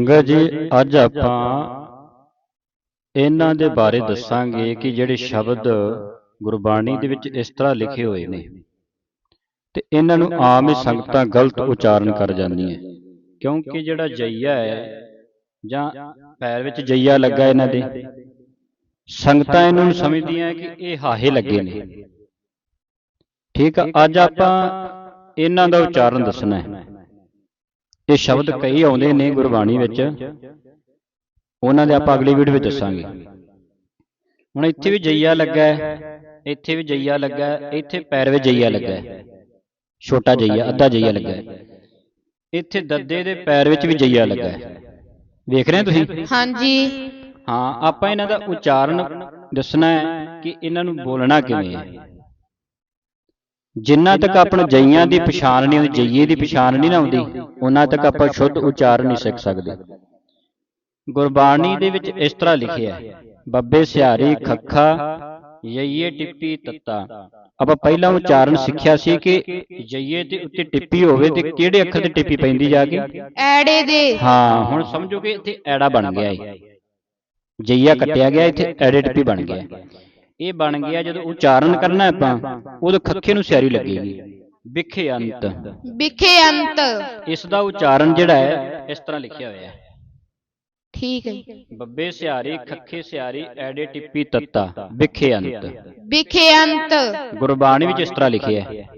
ਸੰਗਤ ਜੀ, ਅੱਜ ਆਪਾਂ ਇਹਨਾਂ ਦੇ ਬਾਰੇ ਦੱਸਾਂਗੇ ਕਿ ਜਿਹੜੇ ਸ਼ਬਦ ਗੁਰਬਾਣੀ ਦੇ ਵਿੱਚ ਇਸ ਤਰ੍ਹਾਂ ਲਿਖੇ ਹੋਏ ਨੇ। ਤੇ ਇਹਨਾਂ ਨੂੰ ਆਮ ਹੀ ਸੰਗਤਾਂ ਗਲਤ ਉਚਾਰਨ ਕਰ ਜਾਂਦੀਆਂ। ਕਿਉਂਕਿ ਜਿਹੜਾ ਜਈਆ ਹੈ ਜਾਂ ਪੈਰ ਵਿੱਚ ਜਈਆ ਲੱਗਾ ਇਹਨਾਂ ਦੇ, ਸੰਗਤਾਂ ਇਹਨਾਂ ਨੂੰ ਸਮਝਦੀਆਂ ਕਿ ਇਹ ਹਾਹੇ ਲੱਗੇ ਨੇ। ਠੀਕ ਆ, ਅੱਜ ਆਪਾਂ ਇਹਨਾਂ ਦਾ ਉਚਾਰਨ ਦੱਸਣਾ ਹੈ। ਇਹ ਸ਼ਬਦ ਕਈ ਆਉਂਦੇ ਨੇ ਗੁਰਬਾਣੀ ਵਿੱਚ। ਉਹਨਾਂ ਦੇ ਆਪਾਂ ਅਗਲੀ ਵੀਡੀਓ ਵਿੱਚ ਦੱਸਾਂਗੇ। ਹੁਣ ਇੱਥੇ ਵੀ ਜਈਆ ਲੱਗਾ ਹੈ। ਇੱਥੇ ਵੀ ਜਈਆ ਲੱਗਾ ਹੈ। ਇੱਥੇ ਪੈਰ ਵਿੱਚ ਜਈਆ ਲੱਗਾ ਹੈ। ਛੋਟਾ ਜਈਆ ਅੱਧਾ ਜਈਆ ਲੱਗਾ ਹੈ। ਇੱਥੇ ਦੱਦੇ ਦੇ ਪੈਰ ਵਿੱਚ ਵੀ ਜਈਆ ਲੱਗਾ ਹੈ। ਵੇਖ ਰਹੇ ਹੋ ਤੁਸੀਂ? ਹਾਂਜੀ। ਹਾਂ ਆਪਾਂ ਇਹਨਾਂ ਦਾ ਉਚਾਰਨ ਦੱਸਣਾ ਹੈ ਕਿ ਇਹਨਾਂ ਨੂੰ ਬੋਲਣਾ ਕਿਵੇਂ ਹੈ। ਜਿੰਨਾ ਤੱਕ ਆਪਣਾ ਜਈਆਂ ਦੀ ਪਛਾਣ ਨਹੀਂ ਆਉਂਦੀ ਜਈਏ ਦੀ ਪਛਾਣ ਨਹੀਂ ਨਾ ਆਉਂਦੀ ਉਹਨਾਂ ਤੱਕ ਆਪਾਂ ਸ਼ੁੱਧ ਉਚਾਰਨ ਨਹੀਂ ਸਿੱਖ ਸਕਦੇ। ਗੁਰਬਾਣੀ ਦੇ ਵਿੱਚ ਇਸ ਤਰ੍ਹਾਂ ਲਿਖਿਆ ਹੈ ਬੱਬੇ ਸਿਹਾਰੀ ਖੱਖਾ ਯਈਏ ਟਿੱਪੀ ਤੱਤਾ। ਆਪਾਂ ਪਹਿਲਾਂ ਉਚਾਰਨ ਸਿੱਖਿਆ ਸੀ ਕਿ ਯਈਏ ਦੇ ਉੱਤੇ ਟਿੱਪੀ ਹੋਵੇ ਤੇ ਕਿਹੜੇ ਅੱਖਰ ਤੇ ਟਿੱਪੀ ਪੈਂਦੀ ਜਾ ਕੇ? ਐੜੇ ਦੇ। ਹਾਂ ਹੁਣ ਸਮਝੋ ਕਿ ਇੱਥੇ ਐੜਾ ਬਣ ਗਿਆ ਹੈ ਜਈਆ ਕੱਟਿਆ ਗਿਆ ਇੱਥੇ ਐੜੇ ਟਿੱਪੀ ਬਣ ਗਿਆ। ਇਹ ਬਣ ਗਿਆ ਜਦੋਂ ਉਚਾਰਨ ਕਰਨਾ ਆਪਾਂ ਉਦੋਂ ਖੱਖੇ ਨੂੰ ਸਿਆਰੀ ਲੱਗੇਗੀ ਵਿਖੇ ਅੰਤ। ਵਿਖੇ ਅੰਤ। ਇਸ ਦਾ ਉਚਾਰਨ ਜਿਹੜਾ ਹੈ ਇਸ ਤਰ੍ਹਾਂ ਲਿਖਿਆ ਹੋਇਆ ਹੈ। ਠੀਕ ਹੈ। ਜੀ। ਬੱਬੇ ਸਿਆਰੀ ਖੱਖੇ ਸਿਆਰੀ ਐੜੇ ਟਿੱਪੀ ਤੱਤਾ ਵਿਖੇ ਅੰਤ। ਵਿਖੇ ਅੰਤ। ਗੁਰਬਾਣੀ ਵਿੱਚ ਇਸ ਤਰ੍ਹਾਂ ਲਿਖਿਆ ਹੈ।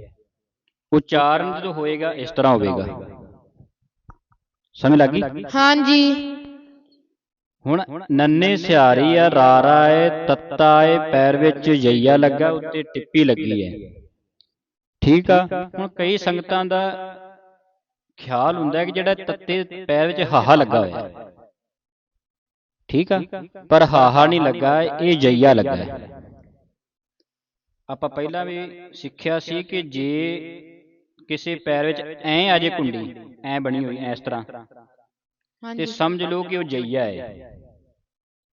ਉਚਾਰਨ ਜਦੋਂ ਹੋਏਗਾ ਇਸ ਤਰ੍ਹਾਂ ਹੋਵੇਗਾ। ਸਮਝ ਲੱਗੀ ਹਾਂਜੀ। ਹੁਣ ਨੰਨੇ ਸਿਆਰੀ ਆ ਰਾਰਾ ਏ ਤੱਤਾ ਏ ਪੈਰ ਵਿੱਚ ਜਈਆ ਲੱਗਾ ਉੱਤੇ ਟਿੱਪੀ ਲੱਗੀ ਹੈ। ਠੀਕ ਆ? ਹੁਣ ਕਈ ਸੰਗਤਾਂ ਦਾ ਖਿਆਲ ਹੁੰਦਾ ਕਿ ਜਿਹੜਾ ਤੱਤੇ ਪੈਰ ਵਿੱਚ ਹਾਹਾ ਲੱਗਾ ਹੋਇਆ ਠੀਕ ਆ? ਪਰ ਹਾਹਾ ਨਹੀਂ ਲੱਗਾ ਇਹ ਜਈਆ ਲੱਗਾ ਆਪਾਂ ਪਹਿਲਾਂ ਵੀ ਸਿੱਖਿਆ ਸੀ ਕਿ ਜੇ ਕਿਸੇ ਪੈਰ ਵਿੱਚ ਐ ਆ ਜੇ ਕੁੰਡੀ ਐ ਬਣੀ ਹੋਈ ਐ ਇਸ ਤਰ੍ਹਾਂ। ਤੇ ਸਮਝ ਲਓ ਕਿ ਉਹ ਜਈਆ ਹੈ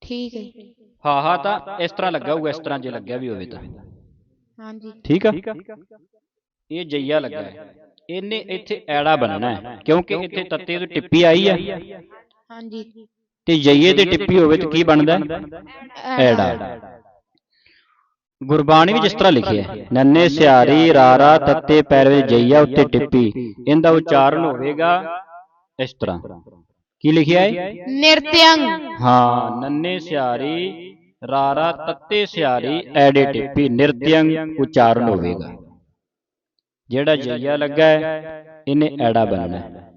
ਠੀਕ ਹੈ। ਜੀ। ਹਾਹਾ ਤਾਂ ਇਸ ਤਰ੍ਹਾਂ ਲੱਗਾ ਹੋਊਗਾ ਇਸ ਤਰ੍ਹਾਂ ਜੇ ਲੱਗਿਆ ਵੀ ਹੋਵੇ ਤਾਂ। ਹਾਂਜੀ। ਠੀਕ ਆ? ਇਹ ਜਈਆ ਲੱਗਾ ਹੈ ਇਹਨੇ ਇੱਥੇ ਐੜਾ ਬਣਨਾ ਹੈ ਕਿਉਂਕਿ ਇੱਥੇ ਤੱਤੇ ਤੋਂ ਟਿੱਪੀ ਆਈ ਆ। ਹਾਂਜੀ। ਤੇ ਜਈਏ ਤੇ ਟਿੱਪੀ ਹੋਵੇ ਤਾਂ ਕੀ ਬਣਦਾ ਹੈ? ਐੜਾ। ਗੁਰਬਾਣੀ ਵਿੱਚ ਇਸ ਤਰ੍ਹਾਂ ਲਿਖਿਆ ਹੈ ਨੰਨੇ ਸਿਆਰੀ ਰਾਰਾ ਤੱਤੇ ਪੈਰ ਵਿੱਚ ਜਈਆ ਉੱਤੇ ਟਿੱਪੀ। ਇਹਦਾ ਉਚਾਰਨ ਹੋਵੇਗਾ ਇਸ ਤਰ੍ਹਾਂ। ਕੀ ਲਿਖਿਆ ਹੈ? ਨਿਰਤਿਅੰਗ ਹਾਂ? ਨੰਨੇ ਸਿਆਰੀ ਰਾਰਾ ਤੱਤੇ ਸਿਆਰੀ ਐੜੇ ਟਿੱਪੀ ਨਿਰਤਿਅੰਗ ਉਚਾਰਨ ਹੋਵੇਗਾ। ਜਿਹੜਾ ਜਈਆ ਲੱਗਾ ਹੈ ਇਹਨੇ ਐੜਾ ਬਣਨਾ ਹੈ।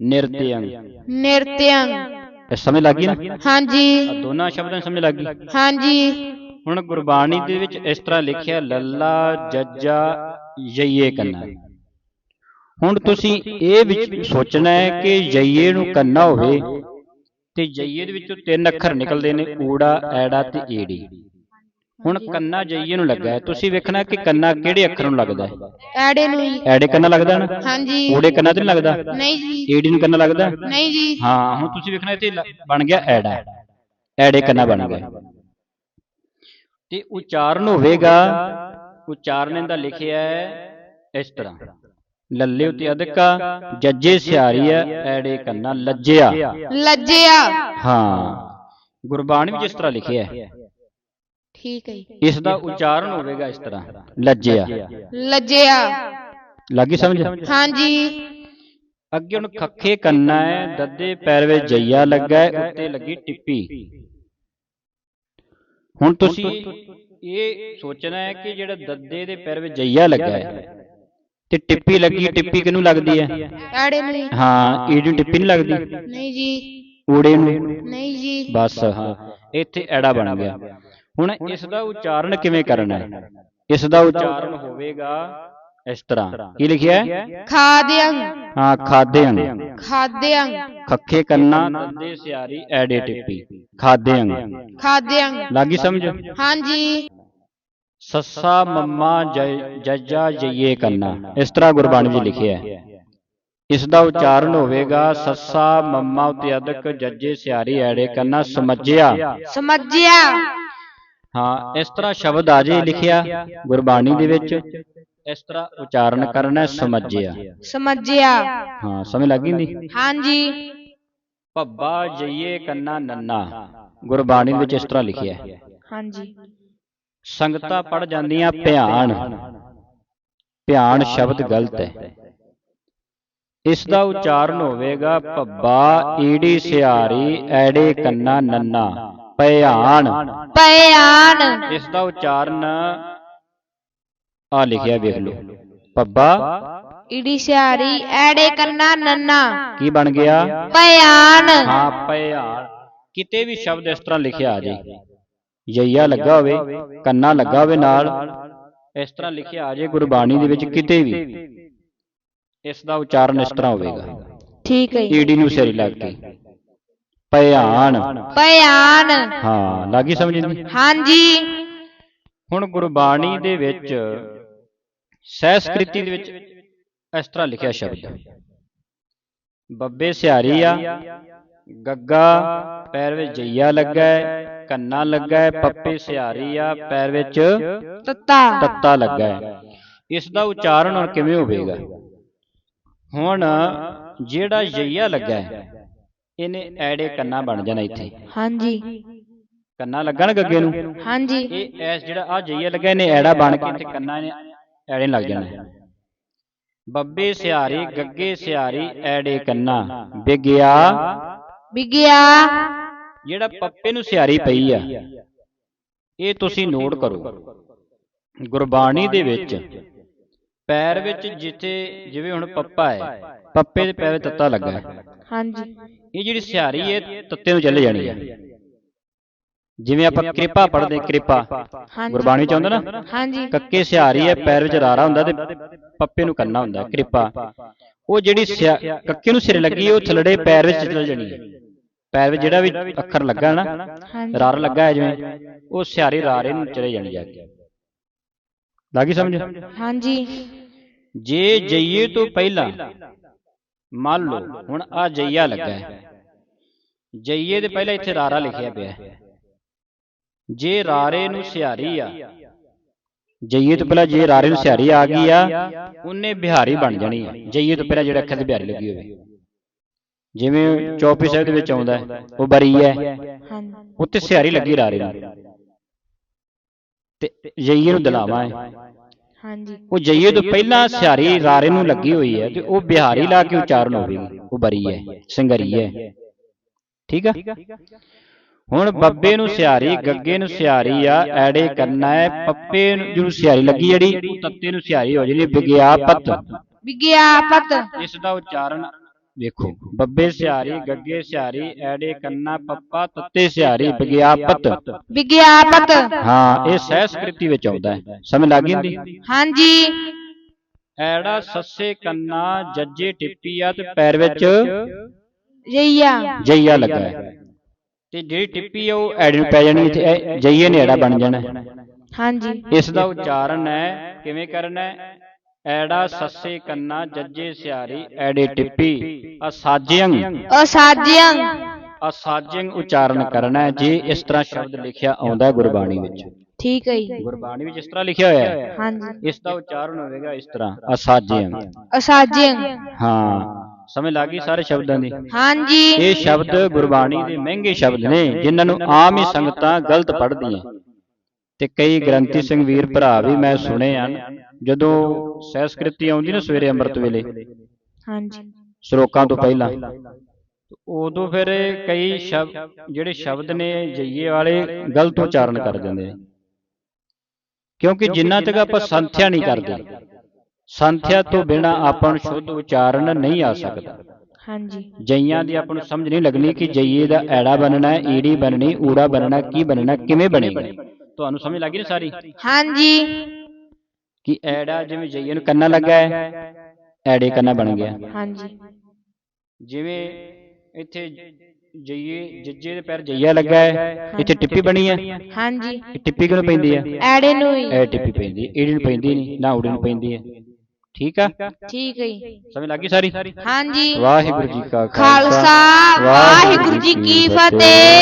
ਨਿਰਤਿਅੰਗ ਨਿਰਤਿਅੰਗ ਇਹ ਸਮਝ ਲੱਗੀ ਨਾ? ਹਾਂਜੀ। ਦੋਨਾਂ ਸ਼ਬਦਾਂ ਸਮਝ ਲੱਗੀ ਹਾਂਜੀ। ਹੁਣ ਗੁਰਬਾਣੀ ਦੇ ਵਿੱਚ ਇਸ ਤਰ੍ਹਾਂ ਲਿਖਿਆ ਲੱਲਾ ਜੱਜਾ ਯਈਏ ਕੰਨਾ। ਹੁਣ ਤੁਸੀਂ ਇਹ ਵਿੱਚ ਸੋਚਣਾ ਹੈ ਕਿ ਯਈਏ ਨੂੰ ਕੰਨਾ ਹੋਵੇ ਤੇ ਯਈਏ ਦੇ ਵਿੱਚੋਂ ਤਿੰਨ ਅੱਖਰ ਨਿਕਲਦੇ ਨੇ ਊੜਾ ਐੜਾ ਤੇ ਏੜੀ। ਹੁਣ ਕੰਨਾ ਯਈਏ ਨੂੰ ਲੱਗਾ ਹੈ। ਤੁਸੀਂ ਵੇਖਣਾ ਕਿ ਕੰਨਾ ਕਿਹੜੇ ਅੱਖਰ ਨੂੰ ਲੱਗਦਾ ਹੈ? ਐੜੇ ਨੂੰ ਜੀ ਐੜੇ ਕੰਨਾ ਲੱਗਦਾ ਨਾ? ਹਾਂਜੀ। ਊੜੇ ਕੰਨਾ ਤੇ ਨਹੀਂ ਲੱਗਦਾ? ਨਹੀਂ ਜੀ। ਏੜੀ ਨੂੰ ਕੰਨਾ ਲੱਗਦਾ? ਨਹੀਂ ਜੀ। ਹਾਂ ਹੁਣ ਤੁਸੀਂ ਵੇਖਣਾ ਇੱਥੇ ਲ- ਬਣ ਗਿਆ ਐੜਾ। ਐੜੇ ਕੰਨਾ ਬਣ ਗਿਆ। ਤੇ ਉਚਾਰਨ ਹੋਵੇਗਾ। ਉਚਾਰਨ ਇਹਦਾ ਲਿਖਿਆ ਹੈ ਇਸ ਤਰ੍ਹਾਂ। ਲੱਲੇ ਉਤੇ ਅਧਿਕਾ ਜੱਜੇ ਸਿਆਰੀਆ ਐੜੇ ਕੰਨਾ ਲੱਜਿਆ। ਲੱਜਿਆ। ਹਾਂ। ਗੁਰਬਾਣੀ ਵਿੱਚ ਇਸ ਤਰ੍ਹਾਂ ਲਿਖਿਆ ਹੈ। ਠੀਕ ਹੈ ਜੀ। ਇਸ ਦਾ ਉਚਾਰਨ ਹੋਵੇਗਾ ਇਸ ਤਰ੍ਹਾਂ। ਲੱਜਿਆ। ਲੱਜਿਆ। ਲੱਗੀ ਸਮਝ? ਹਾਂਜੀ। ਅੱਗੇ ਹੁਣ ਖੱਖੇ ਕੰਨਾ ਹੈ ਦੱਦੇ ਪੈਰ ਵਿੱਚ ਜਈਆ ਲੱਗਾ ਹੈ ਉੱਤੇ ਲੱਗੀ ਟਿੱਪੀ। ਹੁਣ ਤੁਸੀਂ ਇਹ ਸੋਚਣਾ ਹੈ ਕਿ ਜਿਹੜਾ ਦੱਦੇ ਦੇ ਪੈਰ ਵਿੱਚ ਜਈਆ ਲੱਗਾ ਹੈ ਤੇ ਟਿੱਪੀ ਲੱਗੀ ਟਿੱਪੀ ਕਿਹਨੂੰ ਲੱਗਦੀ ਹੈ? ਐੜੇ ਨੂੰ ਜੀ। ਹਾਂ ਈੜੀ ਨੂੰ ਟਿੱਪੀ ਨਹੀਂ ਲੱਗਦੀ? ਨਹੀਂ ਜੀ। ਊੜੇ ਨੂੰ? ਨਹੀਂ ਜੀ। ਬਸ ਹਾਂ। ਇੱਥੇ ਐੜਾ ਬਣ ਗਿਆ। ਹੁਣ ਇਸ ਦਾ ਉਚਾਰਨ ਕਿਵੇਂ ਕਰਨਾ ਹੈ? ਇਸ ਦਾ ਉਚਾਰਨ ਹੋਵੇਗਾ ਇਸ ਤਰ੍ਹਾਂ। ਕੀ ਲਿਖਿਆ ਹੈ? ਖਾਦਿਅੰਗ ਹਾਂ? ਖਾਦਿਆਂ। ਖਾਦਿਅੰਗ ਖੱਖੇ ਕੰਨਾ ਦੱਦੇ ਸਿਆਰੀ ਐੜੇ ਟਿੱਪੀ। ਖਾਦਿਆਂ। ਖਾਦਿਅੰਗ ਲੱਗੀ ਸਮਝ? ਹਾਂਜੀ। ਸੱਸਾ ਮੰਮਾ ਜੈ- ਜੱਜਾ ਜਈਏ ਕੰਨਾ। ਇਸ ਤਰ੍ਹਾਂ ਗੁਰਬਾਣੀ ਵਿੱਚ ਲਿਖਿਆ ਹੈ। ਇਸ ਦਾ ਉਚਾਰਨ ਹੋਵੇਗਾ ਸੱਸਾ ਮੰਮਾ ਉਤੇ ਅਦਕ ਜੱਜੇ ਸਿਆਰੀ ਐੜੇ ਕੰਨਾ। ਸਮਝਿਆ? ਸਮਝਿਆ। ਹਾਂ ਇਸ ਤਰ੍ਹਾਂ ਸ਼ਬਦ ਆ ਜੇ ਲਿਖਿਆ ਗੁਰਬਾਣੀ ਦੇ ਵਿੱਚ। ਇਸ ਤਰ੍ਹਾਂ ਉਚਾਰਨ ਕਰਨਾ ਸਮਝਿਆ। ਸਮਝਿਆ। ਹਾਂ ਸਮਝ ਲੱਗੀ ਨਹੀਂ ਹਾਂਜੀ। ਪੱਬਾ ਜਈਏ ਕੰਨਾ ਨੰਨਾ। ਗੁਰਬਾਣੀ ਵਿੱਚ ਇਸ ਤਰ੍ਹਾਂ ਲਿਖਿਆ ਹੈ। ਹਾਂਜੀ। ਸੰਗਤਾਂ ਪੜ ਜਾਂਦੀਆਂ ਧਿਆਨ ਧਿਆਨ ਸ਼ਬਦ ਗਲਤ ਹੈ। ਇਸ ਦਾ ਉਚਾਰਨ ਹੋਵੇਗਾ ਪੱਬਾ ਈੜੀ ਸਿਆਰੀ ਐੜੇ ਕੰਨਾ ਨੰਨਾ। ਭਿਆਨ। ਪਿਆਨ ਇਸ ਦਾ ਉਚਾਰਨ ਆ ਲਿਖਿਆ ਵੇਖ ਲਓ। ਪੱਬਾ ਇੜੀ ਸਿਆਰੀ ਐੜੇ ਕੰਨਾ ਨੰਨਾ। ਕੀ ਬਣ ਗਿਆ? ਪਿਆਨ ਹਾਂ ਭਿਆਨ। ਕਿਤੇ ਵੀ ਸ਼ਬਦ ਇਸ ਤਰ੍ਹਾਂ ਲਿਖਿਆ ਆ ਜੇ ਯਈਆ ਲੱਗਾ ਹੋਵੇ ਕੰਨਾ ਲੱਗਾ ਹੋਵੇ ਨਾਲ। ਇਸ ਤਰ੍ਹਾਂ ਲਿਖਿਆ ਆ ਜੇ ਗੁਰਬਾਣੀ ਦੇ ਵਿੱਚ ਕਿਤੇ ਵੀ। ਇਸ ਦਾ ਉਚਾਰਨ ਇਸ ਤਰ੍ਹਾਂ ਹੋਵੇਗਾ। ਠੀਕ ਹੈ ਜੀ। ਈਡੀ ਨੂੰ ਸਿਰ ਲੱਗ ਕੇ। ਭਿਆਨ। ਪਿਆਨ ਹਾਂ ਲੱਗੀ ਸਮਝ ਨਹੀਂ ਹਾਂਜੀ। ਹੁਣ ਗੁਰਬਾਣੀ ਦੇ ਵਿੱਚ ਸਹਿਸਕ੍ਰਿਤੀ ਦੇ ਵਿੱਚ ਇਸ ਤਰ੍ਹਾਂ ਲਿਖਿਆ ਸ਼ਬਦ ਬੱਬੇ ਸਿਹਾਰੀ ਆ ਗੱਗਾ ਪੈਰ ਵਿੱਚ ਜਈਆ ਲੱਗਾ ਹੈ। ਕੰਨਾ ਲੱਗਾ ਹੈ ਪੱਪੇ ਸਿਹਾਰੀ ਆ ਪੈਰ ਵਿੱਚ ਤੱਤਾ। ਤੱਤਾ ਲੱਗਾ ਹੈ। ਇਸ ਦਾ ਉਚਾਰਨ ਹੁਣ ਕਿਵੇਂ ਹੋਵੇਗਾ? ਹੁਣ ਜਿਹੜਾ ਜਈਆ ਲੱਗਾ ਹੈ ਇਹਨੇ ਐੜੇ ਕੰਨਾ ਬਣ ਜਾਣਾ ਇੱਥੇ। ਹਾਂਜੀ। ਕੰਨਾ ਲੱਗਾ ਨਾ ਗੱਗੇ ਨੂੰ? ਹਾਂਜੀ। ਇਹ ਐਸ ਜਿਹੜਾ ਆ ਜਈਆ ਲੱਗਾ ਇਹਨੇ ਐੜਾ ਬਣ ਕੇ ਤੇ ਕੰਨਾ ਨੇ ਐੜੇ ਲੱਗ ਜਾਣਾ। ਬੱਬੇ ਸਿਹਾਰੀ ਗੱਗੇ ਸਿਹਾਰੀ ਐੜੇ ਕੰਨਾ। ਵਿਗਿਆ ਵਿਗਿਆ ਜਿਹੜਾ ਪੱਪੇ ਨੂੰ ਸਿਹਾਰੀ ਪਈ ਆ ਇਹ ਤੁਸੀਂ ਨੋਟ ਕਰੋ। ਗੁਰਬਾਣੀ ਦੇ ਵਿੱਚ ਪੈਰ ਵਿੱਚ ਜਿੱਥੇ ਜਿਵੇਂ ਹੁਣ ਪੱਪਾ ਹੈ ਪੱਪੇ ਦੇ ਪੈਰ ਤੱਤਾ ਲੱਗਾ ਹੈ। ਹਾਂਜੀ। ਇਹ ਜਿਹੜੀ ਸਿਹਾਰੀ ਹੈ ਤੱਤੇ ਨੂੰ ਚੱਲੇ ਜਾਣੀ ਹੈ। ਜਿਵੇਂ ਆਪਾਂ ਕਿਰਪਾ ਪੜ੍ਹਦੇ ਕਿਰਪਾ। ਗੁਰਬਾਣੀ ਚ ਆਉਂਦਾ ਨਾ ਹਾਂਜੀ। ਕੱਕੇ ਸਿਹਾਰੀ ਹੈ ਪੈਰ ਵਿੱਚ ਰਾਰਾ ਹੁੰਦਾ ਤੇ ਪੱਪੇ ਨੂੰ ਕੰਨਾ ਹੁੰਦਾ ਕਿਰਪਾ। ਉਹ ਜਿਹੜੀ ਕੱਕੇ ਨੂੰ ਸਿਰ ਲੱਗੀ ਉਹ ਥਲੜੇ ਪੈਰ ਵਿੱਚ ਚਲ ਜਾਣੀ ਹੈ। ਪੈਰ ਵਿੱਚ ਜਿਹੜਾ ਵੀ ਅੱਖਰ ਲੱਗਾ ਨਾ ਰਾਰ ਲੱਗਾ ਹੈ ਜਿਵੇਂ ਉਹ ਸਿਹਾਰੀ ਰਾਰੇ ਨੂੰ ਚਲੇ ਜਾਣੀ ਜਾ ਕੇ। ਲੱਗੀ ਸਮਝ? ਹਾਂਜੀ। ਜੇ ਜਈਏ ਤੋਂ ਪਹਿਲਾਂ ਮੰਨ ਲਓ ਹੁਣ ਆ ਜਈਆ ਲੱਗਾ ਹੈ। ਜਈਏ ਦੇ ਪਹਿਲਾਂ ਇੱਥੇ ਰਾਰਾ ਲਿਖਿਆ ਪਿਆ ਹੈ। ਜੇ ਰਾਰੇ ਨੂੰ ਸਿਹਾਰੀ ਆ ਜਈਏ ਤੋਂ ਪਹਿਲਾਂ ਜੇ ਰਾਰੇ ਨੂੰ ਸਿਹਾਰੀ ਆ ਗਈ ਆ ਉਹਨੇ ਬਿਹਾਰੀ ਬਣ ਜਾਣੀ ਆ। ਜਈਏ ਤੋਂ ਪਹਿਲਾਂ ਜਿਹੜਾ ਅੱਖਰ ਤੇ ਬਿਹਾਰੀ ਲੱਗੀ ਹੋਵੇ। ਜਿਵੇਂ ਚੌਪੀ ਸਾਹਿਬ ਦੇ ਵਿੱਚ ਆਉਂਦਾ ਹੈ ਉਹ ਬਰੀ ਹੈ। ਉੱਤੇ ਸਿਹਾਰੀ ਲੱਗੀ ਰਾਰੇ ਨੂੰ। ਤੇ ਜਈਏ ਨੂੰ ਦਲਾਵਾ ਹੈ। ਹਾਂਜੀ। ਉਹ ਜਈਏ ਤੋਂ ਪਹਿਲਾਂ ਸਿਹਾਰੀ ਰਾਰੇ ਨੂੰ ਲੱਗੀ ਹੋਈ ਹੈ ਤੇ ਉਹ ਬਿਹਾਰੀ ਲਾ ਕੇ ਉਚਾਰਨ ਹੋਵੇਗੀ ਉਹ ਬਰੀ ਹੈ ਸਿੰਗਰੀ ਹੈ। ਠੀਕ ਆ? ਹੁਣ ਬੱਬੇ ਨੂੰ ਸਿਹਾਰੀ ਗੱਗੇ ਨੂੰ ਸਿਹਾਰੀ ਆ ਐੜੇ ਕਰਨਾ ਹੈ। ਪੱਪੇ ਨੂੰ ਜਿਹਨੂੰ ਸਿਹਾਰੀ ਲੱਗੀ ਜਿਹੜੀ ਉਹ ਤੱਤੇ ਨੂੰ ਸਿਹਾਰੀ ਹੋ ਜਿਹੜੀ ਵਿਗਿਆਪਤ। ਵਿਗਿਆਪਤ। ਇਸ ਦਾ ਉਚਾਰਨ ਵੇਖੋ ਬੱਬੇ ਸਿਹਾਰੀ ਗੱਗੇ ਸਿਹਾਰੀ ਐੜੇ ਕੰਨਾ ਪੱਪਾ ਤੱਤੇ ਸਿਹਾਰੀ ਵਿਗਿਆਪਤ। ਵਿਗਿਆਪਤ। ਹਾਂ ਇਹ ਸਹਿਸਕ੍ਰਿਤੀ ਵਿੱਚ ਆਉਂਦਾ ਹੈ। ਸਮਝ ਲੱਗ ਗਈ? ਹਾਂਜੀ। ਐੜਾ ਸੱਸੇ ਕੰਨਾ ਜੱਜੇ ਟਿੱਪੀ ਆ ਤੇ ਪੈਰ ਵਿੱਚ ਜਈਆ। ਜਈਆ ਲੱਗਾ ਹੈ। ਤੇ ਜਿਹੜੀ ਟਿੱਪੀ ਆ ਉਹ ਐੜੇ ਨੂੰ ਪੈ ਜਾਣੀ ਤੇ ਇਹ ਜਈਏ ਨੇ ਐੜਾ ਬਣ ਜਾਣਾ। ਹਾਂਜੀ। ਇਸ ਦਾ ਉਚਾਰਨ ਹੈ ਕਿਵੇਂ ਕਰਨਾ ਹੈ? ਐੜਾ ਸੱਸੇ ਕੰਨਾ ਜੱਜੇ ਸਿਹਾਰੀ ਐੜੇ ਟਿੱਪੀ। ਅਸਾਜਿਅੰ ਅਸਾਜਿਅੰ ਅਸਾਜਿਅੰ ਉਚਾਰਨ ਕਰਨਾ ਹੈ। ਜੇ ਇਸ ਤਰ੍ਹਾਂ ਸ਼ਬਦ ਲਿਖਿਆ ਆਉਂਦਾ ਹੈ ਗੁਰਬਾਣੀ ਵਿੱਚ। ਠੀਕ ਹੈ ਜੀ। ਗੁਰਬਾਣੀ ਵਿੱਚ ਇਸ ਤਰ੍ਹਾਂ ਲਿਖਿਆ ਹੋਇਆ ਹੈ। ਹਾਂਜੀ। ਇਸ ਦਾ ਉਚਾਰਨ ਹੋਵੇਗਾ ਇਸ ਤਰ੍ਹਾਂ। ਅਸਾਜਿਅੰ ਅਸਾਜਿਅੰ ਹਾਂ। ਸਮਝ ਲੱਗ ਗਈ ਸਾਰੇ ਸ਼ਬਦਾਂ ਦੀ? ਹਾਂਜੀ। ਇਹ ਸ਼ਬਦ ਗੁਰਬਾਣੀ ਦੇ ਮਹਿੰਗੇ ਸ਼ਬਦ ਨੇ ਜਿਨ੍ਹਾਂ ਨੂੰ ਆਮ ਹੀ ਸੰਗਤਾਂ ਗਲਤ ਪੜ੍ਹਦੀਆਂ। ਤੇ ਕਈ ਗ੍ਰੰਥੀ ਸਿੰਘ ਵੀਰ ਭਰਾ ਵੀ ਮੈਂ ਸੁਣੇ ਹਨ। ਜਦੋਂ ਸਹਿਸਕ੍ਰਿਤੀ ਆਉਂਦੀ ਨਾ ਸਵੇਰੇ ਅੰਮ੍ਰਿਤ ਵੇਲੇ ਹਾਂਜੀ। ਸ਼ਲੋਕਾਂ ਤੋਂ ਪਹਿਲਾਂ ਉਦੋਂ ਫਿਰ ਕਈ ਸ਼ਬਦ ਜਿਹੜੇ ਸ਼ਬਦ ਨੇ ਜਈਏ ਵਾਲੇ ਗਲਤ ਉਚਾਰਨ ਕਰ ਦਿੰਦੇ ਨੇ ਕਿਉਂਕਿ ਜਿੰਨਾ ਤੱਕ ਆਪਾਂ ਸੰਥਿਆ ਨਹੀਂ ਕਰਦੇ ਸੰਥਿਆ ਤੋਂ ਬਿਨਾ ਆਪਾਂ ਨੂੰ ਸ਼ੁੱਧ ਉਚਾਰਨ ਨਹੀਂ ਆ ਸਕਦਾ। ਹਾਂਜੀ। ਜਈਆਂ ਦੀ ਆਪਾਂ ਨੂੰ ਸਮਝ ਨਹੀਂ ਲੱਗਣੀ ਕਿ ਜਈਏ ਦਾ ਐੜਾ ਬਣਨਾ ਹੈ ਈੜੀ ਬਣਨੀ ਊੜਾ ਬਣਨਾ ਕੀ ਬਣਨਾ ਕਿਵੇਂ ਬਣੇਗਾ। ਤੁਹਾਨੂੰ ਸਮਝ ਲੱਗੀ ਨਾ ਸਾਰੀ? ਹਾਂਜੀ। ਕਿ ਐੜਾ ਜਿਵੇਂ ਜਈਏ ਨੂੰ ਕੰਨਾ ਲੱਗਾ ਹੈ ਐੜੇ ਕੰਨਾ ਬਣ ਗਿਆ। ਹਾਂਜੀ। ਜਿਵੇਂ ਇੱਥੇ ਜਈਏ ਜੱਜੇ ਦੇ ਪੈਰ ਜਈਆ ਲੱਗਾ ਹੈ ਇੱਥੇ ਟਿੱਪੀ ਬਣੀ ਹੈ। ਹਾਂਜੀ। ਟਿੱਪੀ ਕਿਉਂ ਪੈਂਦੀ ਹੈ? ਐੜੇ ਨੂੰ ਹੀ। ਇਹ ਟਿੱਪੀ ਪੈਂਦੀ ਹੈ ਈੜੀ ਨੂੰ ਪੈਂਦੀ ਨਹੀਂ ਨਾ ਊੜੀ ਨੂੰ ਪੈਂਦੀ ਹੈ। ਠੀਕ ਆ? ਠੀਕ ਹੈ ਜੀ। ਸਮਝ ਲੱਗੀ ਸਾਰੀ? ਹਾਂਜੀ। ਵਾਹਿਗੁਰੂ ਜੀ ਕਾ ਖਾਲਸਾ ਵਾਹਿਗੁਰੂ ਜੀ ਕੀ ਫਤਿਹ।